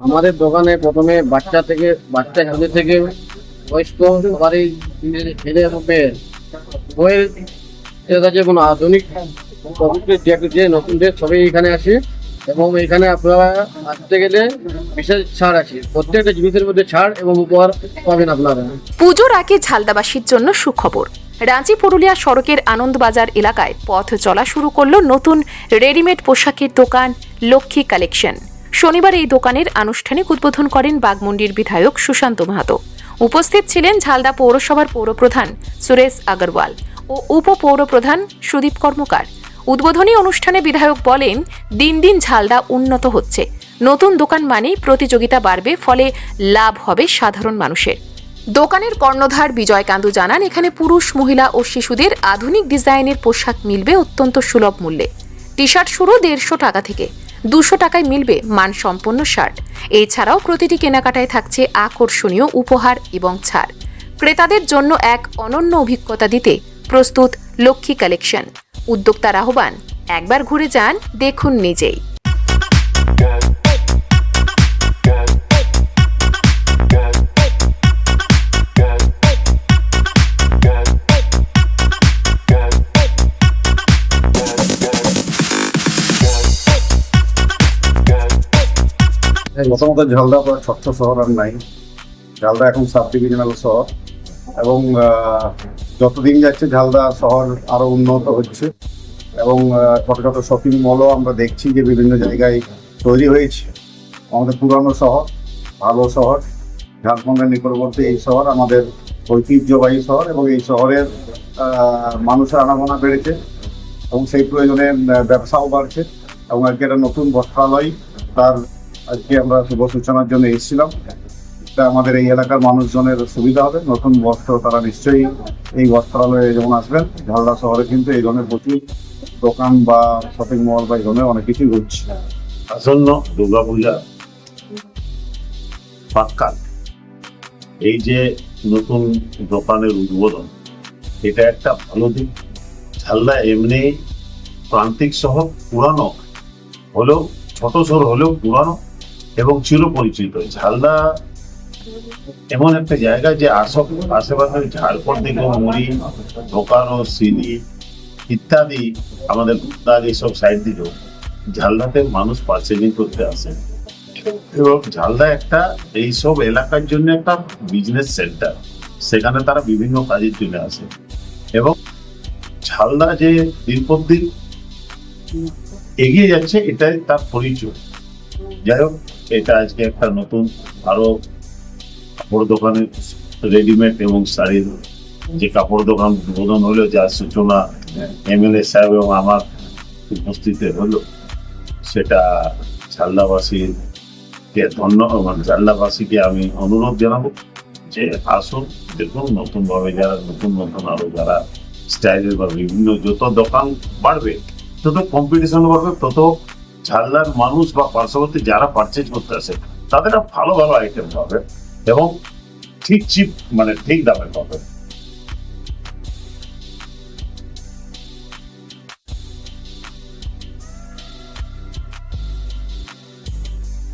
আমাদের দোকানে প্রথমে বাচ্চা থেকে, বাচ্চা ছেলে থেকে বয়স্ক সবারই ছেলে মেয়ে। বইয়ের কাছে কোনো আধুনিক যে যে নতুন ড্রেস সবই এখানে আসে এবং এখানে আপনারা আসতে গেলে বিশেষ ছাড় আছে। প্রত্যেকটা জিনিসের মধ্যে ছাড় এবং উপহার পাবেন আপনারা। পুজোর আগে ঝালদাবাসীর জন্য সুখবর। রাঁচি পুরুলিয়া সড়কের আনন্দবাজার এলাকায় পথ চলা শুরু করল নতুন রেডিমেড পোশাকের দোকান লক্ষ্মী কালেকশন। শনিবার এই দোকানের আনুষ্ঠানিক উদ্বোধন করেন বাগমুন্ডির বিধায়ক সুশান্ত মাহাতো। উপস্থিত ছিলেন ঝালদা পৌরসভার পৌরপ্রধান সুরেশ আগরওয়াল ও উপপৌরপ্রধান সুদীপ কর্মকার। উদ্বোধনী অনুষ্ঠানে বিধায়ক বলেন, দিন দিন ঝালদা উন্নত হচ্ছে। নতুন দোকান মানেই প্রতিযোগিতা বাড়বে, ফলে লাভ হবে সাধারণ মানুষের। দোকানের কর্ণধার বিজয় কান্দু জানান, এখানে পুরুষ, মহিলা ও শিশুদের আধুনিক ডিজাইনের পোশাক মিলবে অত্যন্ত সুলভ মূল্যে। টি শার্ট শুরু দেড়শো টাকা থেকে। দুশো টাকায় মিলবে মানসম্পন্ন শার্ট। এছাড়াও প্রতিটি কেনাকাটায় থাকছে আকর্ষণীয় উপহার এবং ছাড়। ক্রেতাদের জন্য এক অনন্য অভিজ্ঞতা দিতে প্রস্তুত লক্ষ্মী কালেকশন। উদ্যোক্তার আহ্বান, একবার ঘুরে যান, দেখুন নিজেই। প্রথমত ঝালদা পর ছোট্ট শহর আর নাই। ঝালদা এখন সাব ডিভিশনাল শহর। এবং যতদিন যাচ্ছে ঝালদা শহর আরও উন্নত হচ্ছে। এবং ছোট ছোট শপিং মলও আমরা দেখছি যে বিভিন্ন জায়গায় তৈরি হয়েছে। আমাদের পুরানো শহর, ভালো শহর। ঝাড়খণ্ডের নিকটবর্তী এই শহর আমাদের ঐতিহ্যবাহী শহর এবং এই শহরের মানুষের আনাগোনা বেড়েছে। এবং সেই প্রয়োজনে ব্যবসাও বাড়ছে। এবং আজকে একটা নতুন বস্ত্রালয় তার আজকে আমরা শুভ সূচনার জন্য এসেছিলাম। এটা আমাদের এই এলাকার মানুষজনের সুবিধা হবে। নতুন বস্ত্র তারা নিশ্চয়ই এই বস্ত্রালয়ে যেমন আসবেন, ঝালদা শহরে কিন্তু এই ধরনের প্রচুর দোকান বা শপিং মল বা এই ধরনের অনেক কিছুই ঘুরছে। আসন্ন দুর্গাপূজা প্রাক্কাল এই যে নতুন দোকানের উদ্বোধন, এটা একটা ভালো দিক। ঝালদা এমনি প্রান্তিক শহর, পুরানো। হলেও, ছোট শহর হলেও পুরানো। এবং চিরপরিচিত। ঝালদা এমন একটা জায়গা যে আশেপাশে ঝাড়খণ্ড থেকে মুড়ি দোকানো সিলি ইত্যাদি আমাদের ভুট্টার এইসব সাইড দিকেও ঝালদাতে মানুষ পার্সেলিং করতে আসে। এবং ঝালদা একটা এইসব এলাকার জন্য একটা বিজনেস সেন্টার সেখানে তারা বিভিন্ন কাজের জন্য আসে। এবং ঝালদা যে দিন পর দিন এগিয়ে যাচ্ছে, এটাই তার পরিচয়। যাই হোক এটা আজকে একটা নতুন আরও কাপড় দোকানের রেডিমেড এবং শাড়ির যে কাপড় দোকান উদ্বোধন হলো, যার সূচনা এমএলএ সাহেব এবং আমার উপস্থিতি হলো, সেটা ঝালদাবাসীর কে ধন্য মানে ঝালদাবাসীকে আমি অনুরোধ জানাব যে আসুন, দেখুন, নতুনভাবে যারা, নতুন নতুন আরও যারা স্টাইলের বা বিভিন্ন যত দোকান বাড়বে, তত কম্পিটিশন বাড়বে, তত ঝালদার মানুষ বা পার্শ্ববর্তী যারা পারচেজ করতে আসে, তাদের ভালো ভালো আইটেম পাবে এবং ঠিক চিপ মানে ঠিক দামে পাবে।